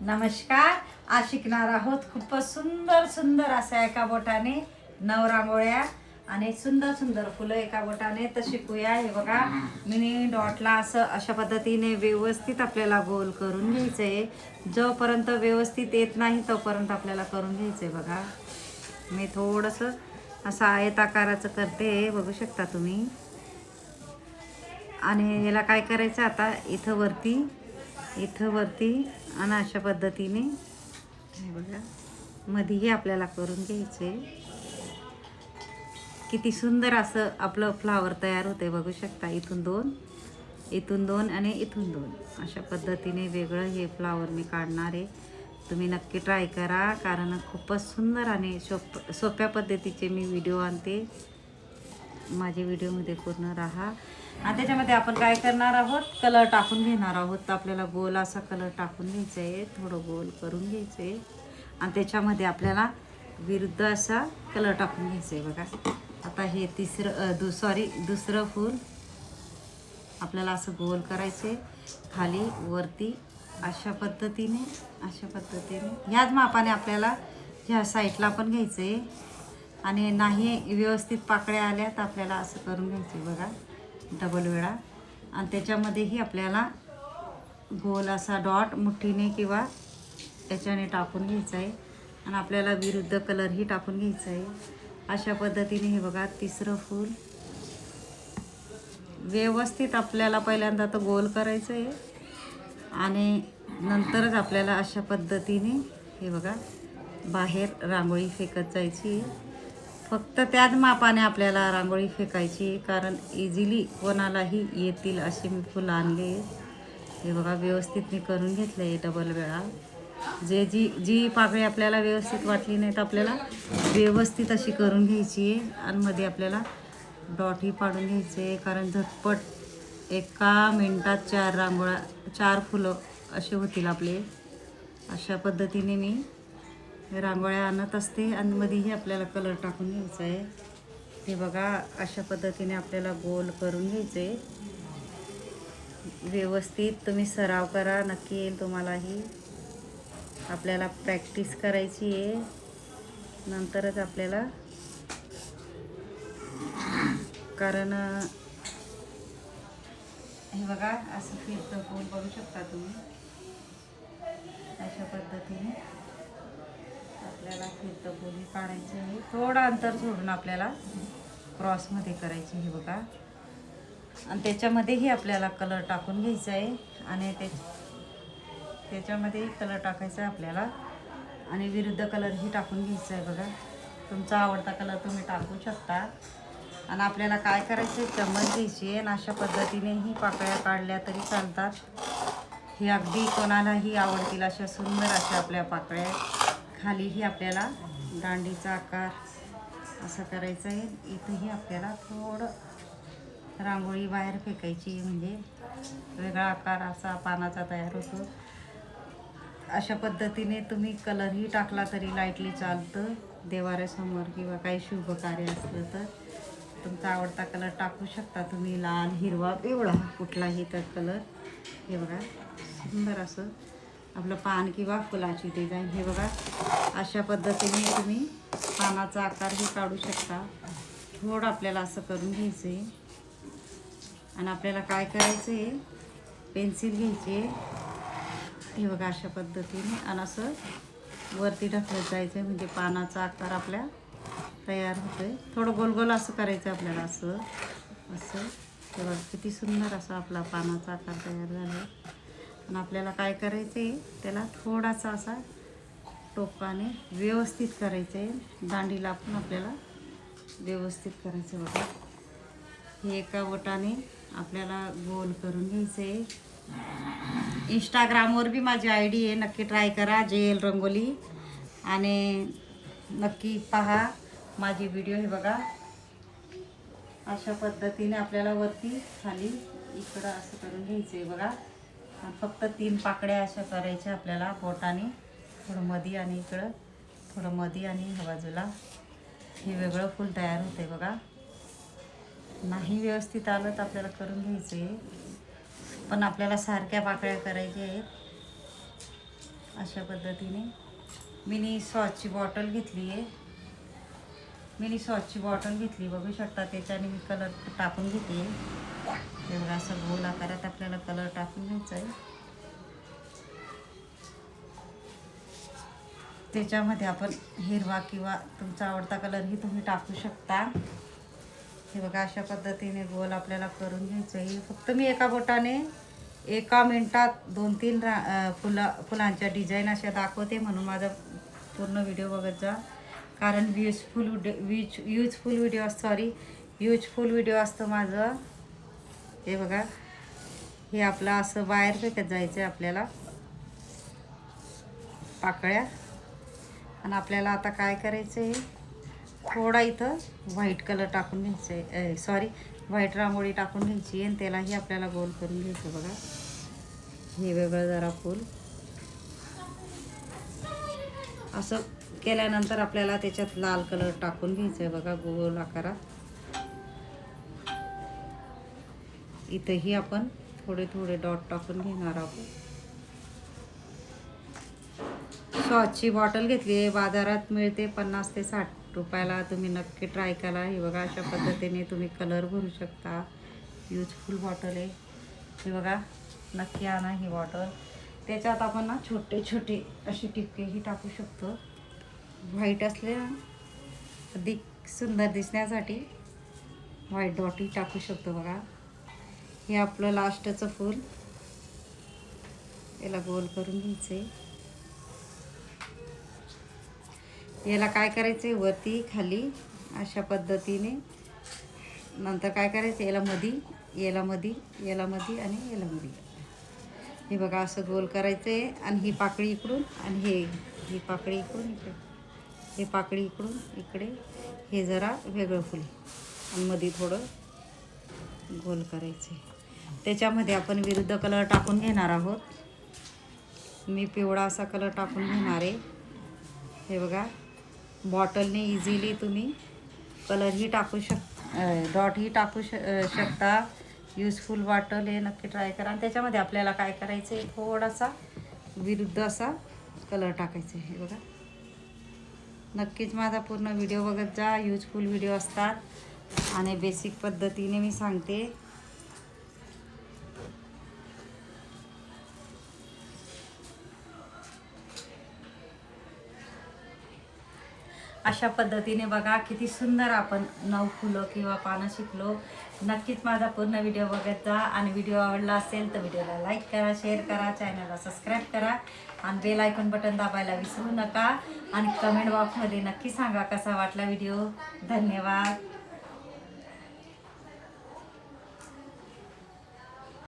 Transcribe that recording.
नमस्कार. आज शिकणार आहोत खूपच सुंदर सुंदर असा एका बोटाने नवरा रांगोळ्या आणि सुंदर सुंदर फुलं एका बोटाने. तर शिकूया. हे बघा मिनी डॉटला असं अशा पद्धतीने व्यवस्थित आपल्याला गोल करून घ्यायचं आहे जोपर्यंत व्यवस्थित येत नाही तोपर्यंत आपल्याला करून घ्यायचं आहे बघा. मी थोडंसं असं आयताकाराचं करते बघू शकता तुम्ही. आणि याला काय करायचं आता? इथं वरती इथं वरती आणि अशा पद्धतीने बघा मध्येही आपल्याला करून घ्यायचे. किती सुंदर असं आपलं फ्लावर तयार होते बघू शकता. इथून दोन इथून दोन आणि इथून दोन. अशा पद्धतीने वेगळं हे फ्लावर मी काढणार आहे. तुम्ही नक्की ट्राय करा कारण खूपच सुंदर आणि सोप सोप्या पद्धतीचे मी व्हिडिओ आणते. माझ्या व्हिडिओमध्ये पूर्ण राहा. आणि त्याच्यामध्ये आपण काय करणार आहोत? कलर टाकून घेणार आहोत. तर आपल्याला गोल असा कलर टाकून घ्यायचा आहे. थोडं गोल करून घ्यायचं आहे. आणि त्याच्यामध्ये आपल्याला विरुद्ध असा कलर टाकून घ्यायचा आहे बघा. आता हे तिसरं दु सॉरी दुसरं फूल आपल्याला असं गोल करायचं आहे. खाली वरती अशा पद्धतीने अशा पद्धतीने. ह्याच मापाने आपल्याला ह्या साईडला पण घ्यायचं आहे. आणि नाही व्यवस्थित पाकळ्या आल्या तर आपल्याला असं करून घ्यायचं आहे बघा डबल वेळा. आणि त्याच्यामध्येही आपल्याला गोल असा डॉट मुठीने किंवा त्याच्याने टाकून घ्यायचा आहे. आणि आपल्याला विरुद्ध कलरही टाकून घ्यायचा आहे. अशा पद्धतीने हे बघा तिसरं फूल. व्यवस्थित आपल्याला पहिल्यांदा तर गोल करायचं आहे. आणि नंतरच आपल्याला अशा पद्धतीने हे बघा बाहेर रांगोळी फेकत जायची आहे. फक्त त्याच मापाने आपल्याला रांगोळी फेकायची कारण इझिली कोणालाही येतील असे मी फुलं आणले. हे बघा व्यवस्थित मी करून घेतलं आहे डबल वेळा. जे जी जी पाकळी आपल्याला व्यवस्थित वाटली नाही तर आपल्याला व्यवस्थित अशी करून घ्यायची. आहे आणि मध्ये आपल्याला डॉटही पाडून घ्यायचे आहे कारण झटपट एका मिनटात चार रांगोळा चार फुलं असे होतील आपले. अशा पद्धतीने मी रांगोळ्या आणत असते आणि मध्येही आपल्याला कलर टाकून घ्यायचा आहे. हे बघा अशा पद्धतीने आपल्याला गोल करून घ्यायचे व्यवस्थित तुम्ही सराव करा नक्की येईल तुम्हालाही. आपल्याला प्रॅक्टिस करायची आहे. नंतरच आपल्याला कारण हे बघा असं फिरतं फूल बघू शकता तुम्ही. अशा पद्धतीने. आपल्याला फिरतं गोली काढायची आहे. थोडं अंतर सोडून आपल्याला क्रॉसमध्ये करायची हे बघा. आणि त्याच्यामध्येही आपल्याला कलर टाकून घ्यायचा आहे. आणि ते त्याच्यामध्येही कलर टाकायचा आहे आपल्याला. आणि विरुद्ध कलरही टाकून घ्यायचा आहे बघा. तुमचा आवडता कलर तुम्ही टाकू शकता. आणि आपल्याला काय करायचं आहे चम्मच घ्यायची आहे. आणि अशा पद्धतीनेही पाकळ्या काढल्या तरी चालतात. हे अगदी कोणालाही आवडतील अशा सुंदर अशा आपल्या पाकळ्या. आहेत. खालीही आपल्याला दांडीचा आकार असं करायचं आहे. इथंही आपल्याला थोडं रांगोळी बाहेर फेकायची म्हणजे वेगळा आकार असा पानाचा तयार होतो. अशा पद्धतीने तुम्ही कलरही टाकला तरी लाईटली चालतं. देवाऱ्यासमोर किंवा काही शुभ कार्य असलं तर तुमचा आवडता कलर टाकू शकता तुम्ही. लाल हिरवा पिवळा कुठलाही तर कलर. हे बघा सुंदर असं आपलं पान किंवा फुलाची डिझाईन हे बघा अशा पद्धतीने तुम्ही पानाचा आकारही काढू शकता. थोडं आपल्याला असं करून घ्यायचं आहे आणि आपल्याला काय करायचं आहे पेन्सिल घ्यायची आहे. हे बघा अशा पद्धतीने आणि असं वरती ढकलत जायचं आहे म्हणजे पानाचा आकार आपल्या तयार होतो आहे थोडं गोलगोल असं करायचं आपल्याला असं. असं. हे बघा किती सुंदर असा आपला पानाचा आकार तयार झाला आणि आपल्याला काय करायचं आहे त्याला थोडासा असा टोपाने व्यवस्थित करायचं आहे दांडीला पण आपल्याला व्यवस्थित करायचं बघा. हे एका वटाने आपल्याला गोल करून घ्यायचं आहे इंस्टाग्रामवर बी माझी आय डी आहे. नक्की ट्राय करा. जेल रंगोली. आणि नक्की पहा माझी व्हिडिओ हे बघा. अशा पद्धतीने आपल्याला वरती खाली इकडं असं करून घ्यायचं आहे बघा. फक्त तीन पाकड्या अशा करायच्या आपल्याला बोटाने थोडं मधी आणि इकडं. थोडं मधी आणि ह्या बाजूला. हे वेगळं फूल तयार होते बघा. नाही व्यवस्थित आलं तर आपल्याला करून घ्यायचं आहे पण आपल्याला सारख्या पाकळ्या करायच्या आहेत. अशा पद्धतीने. मिनी सॉसची बॉटल घेतली आहे. मिनी सॉसची बॉटल घेतली बघू शकता. त्याच्याने मी कलर टाकून घेते. एवढा असं गोल आकारात आपल्याला कलर टाकून घ्यायचा आहे. त्याच्यामध्ये आपण हिरवा किंवा तुमचा आवडता कलरही तुम्ही टाकू शकता. हे बघा अशा पद्धतीने गोल आपल्याला करून घ्यायचं आहे. फक्त मी एका बोटाने एका मिनटात दोन तीन रा फुला फुलांच्या डिझाईन अशा दाखवते म्हणून माझा पूर्ण व्हिडिओ बघत जा. कारण useful vid useful video sorry useful video असतो माझं. हे बघा. हे आपलं असं बाहेर फेकत जायचं आहे आपल्याला. पाकळ्या. आणि आपल्याला आता काय करायचं आहे थोडा इथं व्हाईट कलर टाकून घ्यायचं आहे सॉरी व्हाईट रांगोळी टाकून घ्यायची आणि त्यालाही आपल्याला गोल करून घ्यायचं बघा. हे वेगळं जरा फूल. असं केल्यानंतर आपल्याला त्याच्यात लाल कलर टाकून घ्यायचं आहे बघा गोल आकारात. इथंही आपण थोडे थोडे डॉट टाकून घेणार आहोत. सॉसची बॉटल घेतली आहे. बाजारात मिळते पन्नास ते साठ रुपयाला. तुम्ही नक्की ट्राय करा. हे बघा अशा पद्धतीने तुम्ही कलर भरू शकता. युजफुल बॉटल आहे. हे बघा नक्की आणा ही बॉटल त्याच्यात आपण ना छोटे छोटे असे टिपकेही टाकू शकतो. व्हाईट असले अधिक सुंदर दिसण्यासाठी व्हाईट डॉटही टाकू शकतो बघा. हे आपलं लास्टचं फूल. याला गोल करून घ्यायचं. आहे याला काय करायचं? आहे वरती खाली अशा पद्धतीने. नंतर काय करायचं? याला मधी याला मधी याला मधी आणि याला मधी. हे बघा असं गोल करायचं आहे आणि ही पाकळी इकडून आणि हे ही पाकळी इकडून इकडे. हे पाकळी इकडून इकडे. हे जरा वेगळं फुल. आणि मध्ये थोडं गोल करायचं आहे त्याच्यामध्ये आपण विरुद्ध कलर टाकून घेणार आहोत. मी पिवळा असा कलर टाकून घेणार आहे. हे बघा बॉटलने इझिली तुम्ही कलरही टाकू शक डॉटही टाकू श शकता. युजफुल वाटल हे नक्की ट्राय करा. आणि त्याच्यामध्ये आपल्याला काय करायचं आहे थोडासा विरुद्ध असा कलर टाकायचा आहे. हे बघा. नक्कीच माझा पूर्ण व्हिडिओ बघत जा. यूजफुल व्हिडिओ असतात. आणि बेसिक पद्धतीने मी सांगते. अशा पद्धतीने बघा किती सुंदर आपण नऊ फुलं किंवा पानं शिकलो. नक्कीच माझा पूर्ण व्हिडिओ बघत जा. आणि व्हिडिओ आवडला असेल तर व्हिडिओला लाईक करा शेअर करा चॅनलला सबस्क्राईब करा. आणि बेल आयकॉन बटन दाबायला विसरू नका. आणि कमेंट बॉक्समध्ये नक्की सांगा कसा वाटला व्हिडिओ. धन्यवाद.